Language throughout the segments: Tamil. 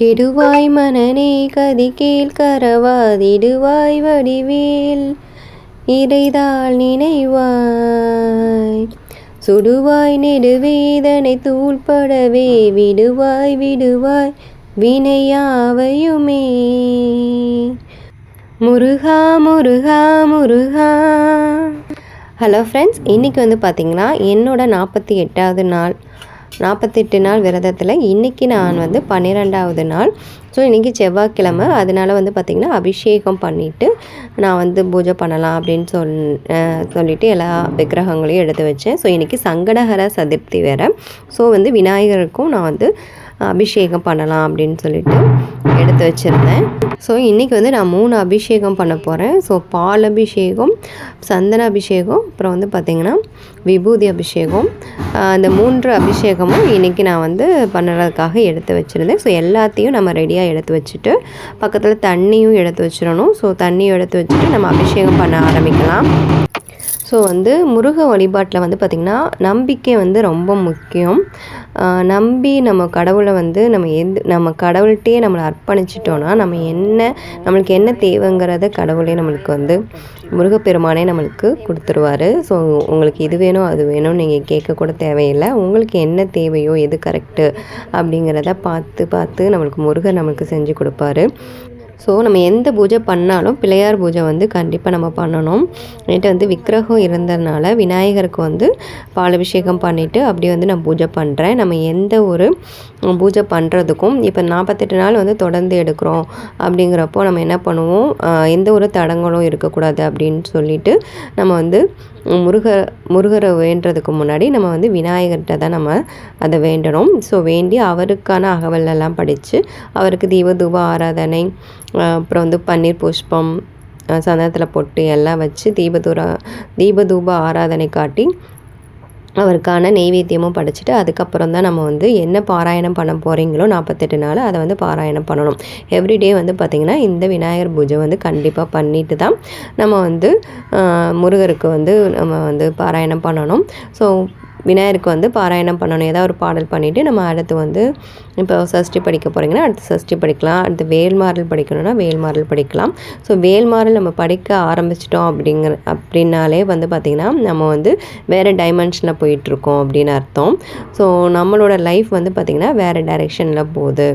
கெடுவாய் மனநே கதி கேள் கரவாதிடுவாய் வடிவேல். இறைதாள் நினைவாய். சுடுவாய் நெடுவேதனை தூள்படவே விடுவாய் விடுவாய் வினையாவையுமே. முருகா முருகா முருகா. ஹலோ ஃப்ரெண்ட்ஸ் இன்றைக்கி வந்து பார்த்திங்கன்னா என்னோட நாற்பத்தி எட்டாவது நாள். நாற்பத்தெட்டு நாள் விரதத்தில் இன்றைக்கி நான் வந்து பன்னிரெண்டாவது நாள். ஸோ இன்றைக்கி செவ்வாய்க்கிழமை. அதனால் வந்து பார்த்திங்கன்னா அபிஷேகம் பண்ணிவிட்டு நான் வந்து பூஜை பண்ணலாம் அப்படின்னு சொல் சொல்லிவிட்டு எல்லா விக்கிரகங்களையும் எடுத்து வச்சேன். ஸோ இன்றைக்கி சங்கடகர சதுர்த்தி வேறு. ஸோ வந்து விநாயகருக்கும் நான் வந்து அபிஷேகம் பண்ணலாம் அப்படின்னு சொல்லிட்டு எடுத்து வச்சுருந்தேன். ஸோ இன்றைக்கி வந்து நான் மூணு அபிஷேகம் பண்ண போகிறேன் ஸோ பால் அபிஷேகம் சந்தன அபிஷேகம் அப்புறம் வந்து பார்த்திங்கன்னா விபூதி அபிஷேகம். அந்த மூன்று அபிஷேகமும் இன்றைக்கி நான் வந்து பண்ணுறதுக்காக எடுத்து வச்சுருந்தேன். ஸோ எல்லாத்தையும் நம்ம ரெடியாக எடுத்து வச்சுட்டு பக்கத்தில் தண்ணியும் எடுத்து வச்சிடணும். ஸோ தண்ணியும் எடுத்து வச்சுட்டு நம்ம அபிஷேகம் பண்ண ஆரம்பிக்கலாம். ஸோ வந்து முருக வழிபாட்டில் வந்து பார்த்திங்கன்னா நம்பிக்கை வந்து ரொம்ப முக்கியம். நம்பி நம்ம கடவுளை வந்து நம்ம எந்த நம்ம கடவுள்கிட்டே நம்மளை அர்ப்பணிச்சிட்டோன்னா நம்ம என்ன நம்மளுக்கு என்ன தேவைங்கிறத கடவுளே நம்மளுக்கு வந்து முருகப்பெருமானே நம்மளுக்கு கொடுத்துருவாரு. ஸோ உங்களுக்கு இது வேணும் அது வேணும் நீங்கள் கேட்கக்கூட தேவையில்லை. உங்களுக்கு என்ன தேவையோ எது கரெக்டு அப்படிங்கிறத பார்த்து பார்த்து நம்மளுக்கு முருகர் நம்மளுக்கு செஞ்சு கொடுப்பாரு. ஸோ நம்ம எந்த பூஜை பண்ணாலும் பிள்ளையார் பூஜை வந்து கண்டிப்பாக நம்ம பண்ணணும். என்கிட்ட வந்து விக்கிரகம் இருந்ததுனால விநாயகருக்கு வந்து பாலபிஷேகம் பண்ணிவிட்டு அப்படியே வந்து நான் பூஜை பண்ணுறேன் நம்ம எந்த ஒரு பூஜை பண்ணுறதுக்கும் இப்போ நாற்பத்தெட்டு நாள் வந்து தொடர்ந்து எடுக்கிறோம் அப்படிங்கிறப்போ நம்ம என்ன பண்ணுவோம்? எந்த ஒரு தடங்களும் இருக்கக்கூடாது அப்படின்னு சொல்லிட்டு நம்ம வந்து முருகர் முருகரை வேண்டுறதுக்கு முன்னாடி நம்ம வந்து விநாயகர்கிட்ட தான் நம்ம அதை வேண்டணும். ஸோ வேண்டி அவருக்கான அகவலெல்லாம் படித்து அவருக்கு தீப தூப ஆராதனை அப்புறம் வந்து பன்னீர் புஷ்பம் சந்தனத்தில் பொட்டு எல்லாம் வச்சு தீபதூர தீபதூப ஆராதனை காட்டி அவருக்கான நெய்வேத்தியமும் படிச்சுட்டு அதுக்கப்புறம் தான் நம்ம வந்து என்ன பாராயணம் பண்ண போகிறீங்களோ நாற்பத்தெட்டு நாள் அதை வந்து பாராயணம் பண்ணணும். எவ்ரிடே வந்து பார்த்திங்கன்னா இந்த விநாயகர் பூஜை வந்து கண்டிப்பாக பண்ணிட்டு தான் நம்ம வந்து முருகருக்கு வந்து நம்ம வந்து பாராயணம் பண்ணணும். ஸோ விநாயகருக்கு வந்து பாராயணம் பண்ணணும். ஏதாவது ஒரு பாடல் பண்ணிவிட்டு நம்ம அடுத்து வந்து இப்போ சஷ்டி படிக்க போகிறீங்கன்னா அடுத்து சஷ்டி படிக்கலாம். அடுத்து வேல்மாறல் படிக்கணும்னா வேல்மாரல் படிக்கலாம். ஸோ வேல்மாறல் நம்ம படிக்க ஆரம்பிச்சிட்டோம் அப்படிங்கிற அப்படின்னாலே வந்து பார்த்திங்கன்னா நம்ம வந்து வேறு டைமென்ஷனில் போயிட்டுருக்கோம் அப்படின்னு அர்த்தம். ஸோ நம்மளோட லைஃப் வந்து பார்த்திங்கன்னா வேறு டைரெக்ஷனில் போகுது.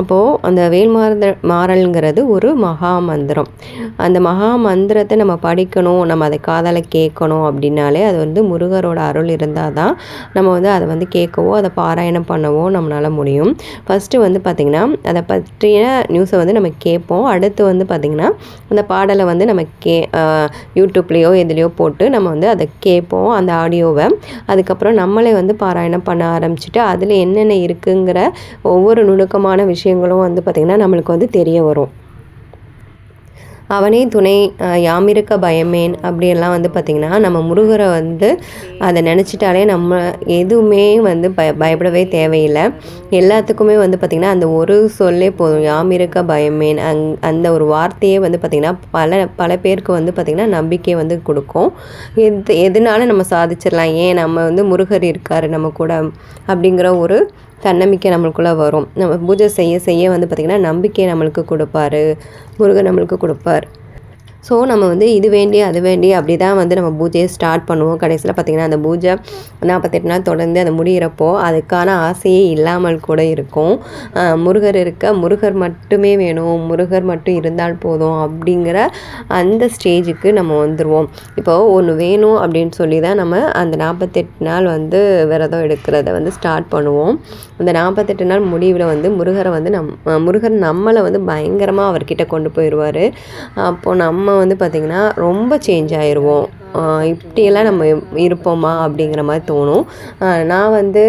அப்போது அந்த வேல்மாறல் மாறல்ங்கிறது ஒரு மகா மந்திரம் அந்த மகா மந்திரத்தை நம்ம படிக்கணும் நம்ம அதை காதால் கேட்கணும் அப்படின்னாலே அது வந்து முருகரோட அருள் இருந்தால் தான் நம்ம வந்து அதை வந்து கேட்கவோ அதை பாராயணம் பண்ணவோ நம்மளால் முடியும். ஃபஸ்ட்டு வந்து பார்த்திங்கன்னா அதை பற்றிய நியூஸை வந்து நம்ம கேட்போம். அடுத்து வந்து பார்த்திங்கன்னா அந்த பாடலை வந்து நம்ம கே யூடியூப்லேயோ எதுலேயோ போட்டு நம்ம வந்து அதை கேட்போம் அந்த ஆடியோவை. அதுக்கப்புறம் நம்மளே வந்து பாராயணம் பண்ண ஆரம்பிச்சுட்டு அதில் என்னென்ன இருக்குங்கிற ஒவ்வொரு நுணுக்கமான விஷயங்களும் வந்து பார்த்திங்கன்னா நம்மளுக்கு வந்து தெரிய வரும். அவனே துணை யாமிருக்க பயமேன் அப்படியெல்லாம் வந்து பார்த்திங்கன்னா நம்ம முருகரை வந்து அதை நினச்சிட்டாலே நம்ம எதுவுமே வந்து பய பயப்படவே தேவையில்லை. எல்லாத்துக்குமே வந்து பார்த்திங்கன்னா அந்த ஒரு சொல்லே போதும் யாமிருக்க பயமேன் அங் அந்த ஒரு வார்த்தையே வந்து பார்த்திங்கன்னா பல பல பேருக்கு வந்து பார்த்திங்கன்னா நம்பிக்கையை வந்து கொடுக்கும். எது எதனால நம்ம சாதிச்சிடலாம் ஏன் நம்ம வந்து முருகர் இருக்கார் நம்ம கூட அப்படிங்கிற ஒரு தன்னம்பிக்கை நம்மளுக்குள்ளே வரும். நம்ம பூஜை செய்ய செய்ய வந்து பார்த்திங்கன்னா நம்பிக்கையை நம்மளுக்கு கொடுப்பாரு. முருகன் நம்மளுக்கு கொடுப்பார். ஸோ நம்ம வந்து இது வேண்டி அது வேண்டி அப்படி தான் வந்து நம்ம பூஜையை ஸ்டார்ட் பண்ணுவோம். கடைசியில் பார்த்திங்கன்னா அந்த பூஜை நாற்பத்தெட்டு நாள் தொடர்ந்து அதை முடிகிறப்போ அதுக்கான ஆசையே இல்லாமல் கூட இருக்கும். முருகர் இருக்க முருகர் மட்டுமே வேணும் முருகர் மட்டும் இருந்தால் போதும் அப்படிங்கிற அந்த ஸ்டேஜுக்கு நம்ம வந்துடுவோம் இப்போது ஒன்று வேணும் அப்படின்னு சொல்லி தான் நம்ம அந்த நாற்பத்தெட்டு நாள் வந்து விரதம் எடுக்கிறத வந்து ஸ்டார்ட் பண்ணுவோம். அந்த நாற்பத்தெட்டு நாள் முடிவில் வந்து முருகரை வந்து நம் முருகர் நம்மளை வந்து பயங்கரமாக அவர்கிட்ட கொண்டு போயிடுவார் அப்போது நம்ம வந்து பார்த்திங்கன்னா ரொம்ப சேஞ்ச் ஆயிடுவோம் இப்படியெல்லாம் நம்ம இருப்போமா அப்படிங்கிற மாதிரி தோணும். நான் வந்து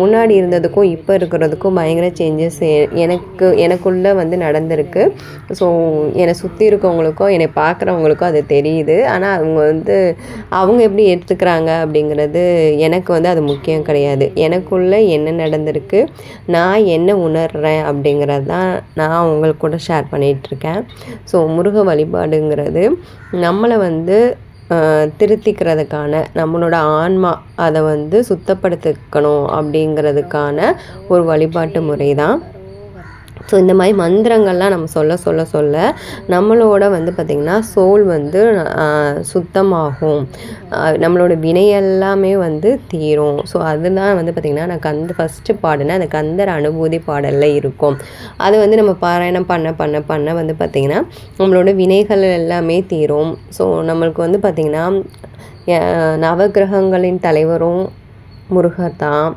முன்னாடி இருந்ததுக்கும் இப்போ இருக்கிறதுக்கும் பயங்கர சேஞ்சஸ் எனக்கு எனக்குள்ளே வந்து நடந்திருக்கு. ஸோ என்னை சுற்றி இருக்கவங்களுக்கும் என்னை பார்க்குறவங்களுக்கும் அது தெரியுது. ஆனால் அவங்க வந்து அவங்க எப்படி எடுத்துக்கிறாங்க அப்படிங்கிறது எனக்கு வந்து அது முக்கியம் கிடையாது. எனக்குள்ளே என்ன நடந்திருக்கு நான் என்ன உணர்கிறேன் அப்படிங்கிறது தான் நான் உங்களுக்கு கூட ஷேர் பண்ணிகிட்ருக்கேன் ஸோ முருக வழிபாடுங்கிறது நம்மளை வந்து திருத்திக்கிறதுக்கான நம்மளோட ஆன்மா அதை வந்து சுத்தப்படுத்திக்கணும் அப்படிங்கிறதுக்கான ஒரு வழிபாட்டு முறை தான் ஸோ இந்த மாதிரி மந்திரங்கள்லாம் நம்ம சொல்ல சொல்ல சொல்ல நம்மளோட வந்து பார்த்திங்கன்னா சோல் வந்து சுத்தமாகும். நம்மளோட வினை எல்லாமே வந்து தீரும். ஸோ அதுதான் வந்து பார்த்திங்கன்னா நான் கந்த ஃபஸ்ட்டு பாடினேன் அந்த கந்தர் அனுபூதி பாடலில் இருக்கும். அது வந்து நம்ம பாராயணம் பண்ண பண்ண பண்ண வந்து பார்த்திங்கன்னா நம்மளோட வினைகள் எல்லாமே தீரும். ஸோ நம்மளுக்கு வந்து பார்த்திங்கன்னா நவகிரகங்களின் தலைவரும் முருகர் தான்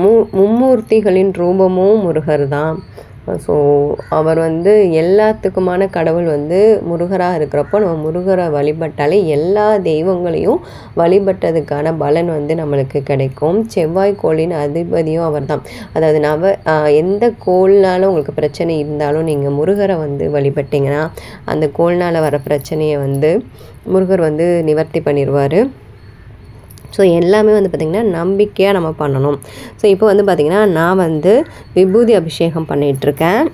மு மும்மூர்த்திகளின் ரூபமும் முருகர் தான் ஸோ அவர் வந்து எல்லாத்துக்குமான கடவுள் வந்து முருகராக இருக்கிறப்போ நம்ம முருகரை வழிபட்டாலே எல்லா தெய்வங்களையும் வழிபட்டதுக்கான பலன் வந்து நம்மளுக்கு கிடைக்கும். செவ்வாய் கோளின் அதிபதியும் அவர் தான் அதாவது நவ எந்த கோள்னாலும் உங்களுக்கு பிரச்சனை இருந்தாலும் நீங்கள் முருகரை வந்து வழிபட்டிங்கன்னா அந்த கோள்னால் வர பிரச்சனையை வந்து முருகர் வந்து நிவர்த்தி பண்ணிடுவார் ஸோ எல்லாமே வந்து பார்த்திங்கன்னா நம்பிக்கையாக நம்ம பண்ணணும். ஸோ இப்போ வந்து பார்த்திங்கன்னா நான் வந்து விபூதி அபிஷேகம் பண்ணிகிட்ருக்கேன்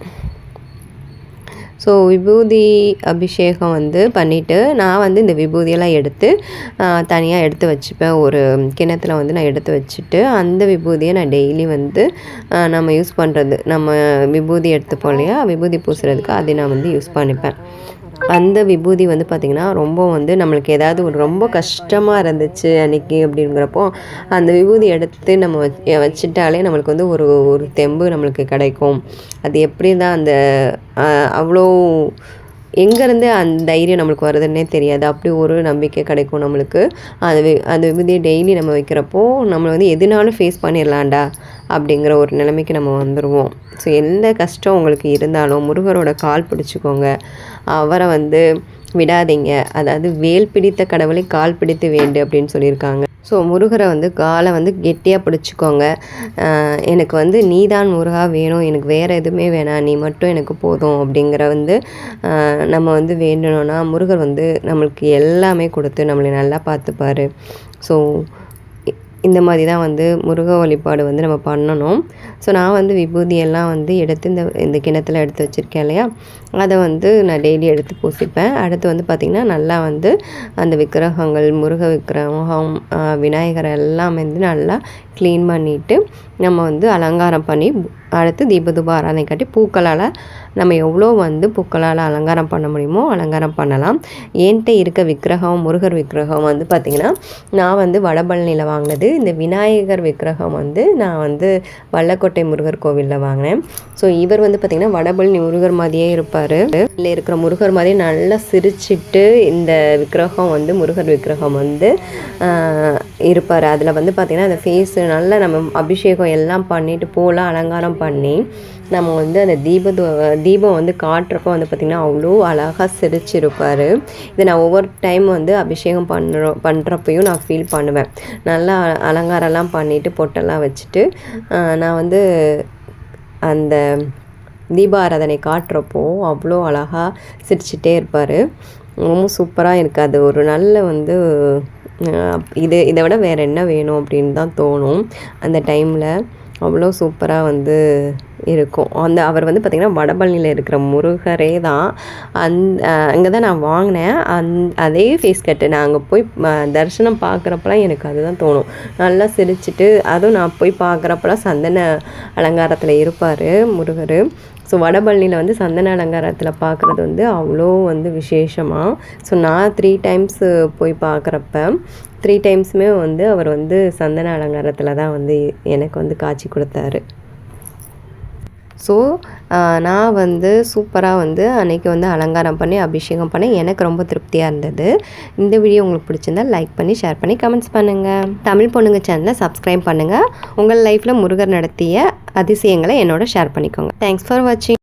ஸோ விபூதி அபிஷேகம் வந்து பண்ணிவிட்டு நான் வந்து இந்த விபூதியெல்லாம் எடுத்து தனியாக எடுத்து வச்சுப்பேன். ஒரு கிணத்துல வந்து நான் எடுத்து வச்சுட்டு அந்த விபூதியை நான் டெய்லி வந்து நம்ம யூஸ் பண்ணுறது நம்ம விபூதி எடுத்துப்போம் இல்லையா? விபூதி பூசுறதுக்கு அதை நான் வந்து யூஸ் பண்ணிப்பேன். அந்த விபூதி வந்து பார்த்திங்கன்னா ரொம்ப வந்து நம்மளுக்கு ஏதாவது ஒரு ரொம்ப கஷ்டமாக இருந்துச்சு அன்றைக்கி அப்படிங்கிறப்போ அந்த விபூதி எடுத்து நம்ம வச்சுட்டாலே நம்மளுக்கு வந்து ஒரு ஒரு தெம்பு நம்மளுக்கு கிடைக்கும். அது எப்படி தான் அந்த அவ்வளோ எங்கேருந்து அந்த தைரியம் நம்மளுக்கு வருதுன்னே தெரியாது. அப்படி ஒரு நம்பிக்கை கிடைக்கும் நம்மளுக்கு. அது அந்த விபூதியை டெய்லி நம்ம வைக்கிறப்போ நம்மளை வந்து எதுனாலும் ஃபேஸ் பண்ணிடலாண்டா அப்படிங்கிற ஒரு நிலைமைக்கு நம்ம வந்துடுவோம் ஸோ எந்த கஷ்டம் உங்களுக்கு இருந்தாலும் முருகரோட கால் பிடிச்சிக்கோங்க. அவரை வந்து விடாதீங்க. அதாவது வேல் பிடித்த கடவுளை கால் பிடித்து வேண்டு அப்படின்னு சொல்லியிருக்காங்க. ஸோ முருகரை வந்து காலை வந்து கெட்டியாக பிடிச்சிக்கோங்க. எனக்கு வந்து நீதான் முருகா வேணும். எனக்கு வேறு எதுவுமே வேணாம். நீ மட்டும் எனக்கு போதும் அப்படிங்கிற வந்து நம்ம வந்து வேண்டணும்னா முருகர் வந்து நம்மளுக்கு எல்லாமே கொடுத்து நம்மளை நல்லா பார்த்துப்பார். ஸோ இந்த மாதிரி தான் வந்து முருக வழிபாடு வந்து நம்ம பண்ணணும். ஸோ நான் வந்து விபூதியெல்லாம் வந்து எடுத்து இந்த இந்த கிணத்துல எடுத்து வச்சுருக்கேன் இல்லையா? அதை வந்து நான் டெய்லி எடுத்து பூசிப்பேன். அடுத்து வந்து பார்த்திங்கன்னா நல்லா வந்து அந்த விக்கிரகங்கள் முருக விக்கிரகம் விநாயகர் எல்லாம் வந்து நல்லா க்ளீன் பண்ணிவிட்டு நம்ம வந்து அலங்காரம் பண்ணி அடுத்து தீபதூப ஆராதனை காட்டி பூக்களால் நம்ம எவ்வளோ வந்து பூக்களால் அலங்காரம் பண்ண முடியுமோ அலங்காரம் பண்ணலாம். என்கிட்ட இருக்க விக்கிரகம் முருகர் விக்கிரகம் வந்து பார்த்திங்கன்னா நான் வந்து வடபழனியில் வாங்கினது. இந்த விநாயகர் விக்கிரகம் வந்து நான் வந்து வல்லக்கோட்டை முருகர் கோவிலில் வாங்கினேன். ஸோ இவர் வந்து பார்த்திங்கன்னா வடபழனி முருகர் மாதிரியே இருப்பார். இல்லை இருக்கிற முருகர் மாதிரி நல்லா சிரிச்சிட்டு இந்த விக்கிரகம் வந்து முருகர் விக்கிரகம் வந்து இருப்பார். அதில் வந்து பார்த்திங்கன்னா அந்த ஃபேஸு நல்லா நம்ம அபிஷேகம் எல்லாம் பண்ணிவிட்டு போலாம் அலங்காரம் பண்ணி நம்ம வந்து அந்த தீப தீபம் வந்து காட்டுறப்போ வந்து பார்த்திங்கன்னா அவ்வளோ அழகாக சிரிச்சிருப்பார் இதை நான் ஒவ்வொரு டைம் வந்து அபிஷேகம் பண்ணுறோம் பண்ணுறப்பையும் நான் ஃபீல் பண்ணுவேன். நல்லா அலங்காரம்லாம் பண்ணிவிட்டு பொட்டெல்லாம் வச்சுட்டு நான் வந்து அந்த தீபாராதனை காட்டுறப்போ அவ்வளோ அழகாக சிரிச்சிட்டே இருப்பார். ரொம்ப சூப்பராக இருக்குது. அது ஒரு நல்ல வந்து இது இதை விட வேறு என்ன வேணும் அப்படின்னு தான் தோணும். அந்த டைமில் அவ்வளோ சூப்பராக வந்து இருக்கும். அந்த அவர் வந்து பார்த்திங்கன்னா வடபழனியில் இருக்கிற முருகரே தான். அந் அங்கே தான் நான் வாங்கினேன். அந் அதே ஃபேஸ் கட்டு நான் அங்கே போய் தரிசனம் பார்க்குறப்பலாம் எனக்கு அதுதான் தோணும். நல்லா சிரிச்சிட்டு அதுவும் நான் போய் பார்க்குறப்பலாம் சந்தன அலங்காரத்தில் இருப்பார் முருகர். ஸோ வடபழனியில் வந்து சந்தன அலங்காரத்தில் பார்க்குறது வந்து அவ்வளோ வந்து விசேஷமாக ஸோ நான் த்ரீ டைம்ஸ் போய் பார்க்குறப்ப த்ரீ டைம்ஸுமே வந்து அவர் வந்து சந்தன அலங்காரத்தில் தான் வந்து எனக்கு வந்து காட்சி கொடுத்தாரு. ஸோ நான் வந்து சூப்பராக வந்து அன்றைக்கி வந்து அலங்காரம் பண்ணி அபிஷேகம் பண்ணி எனக்கு ரொம்ப திருப்தியாக இருந்தது. இந்த வீடியோ உங்களுக்கு பிடிச்சிருந்தா லைக் பண்ணி ஷேர் பண்ணி கமெண்ட்ஸ் பண்ணுங்கள் தமிழ் பொண்ணுங்க சேனலை சப்ஸ்கிரைப் பண்ணுங்கள் உங்கள் லைஃப்பில் முருகர் நடத்திய அதிசயங்களை என்னோட ஷேர் பண்ணிக்கோங்க. தேங்க்ஸ் ஃபார் வாட்சிங்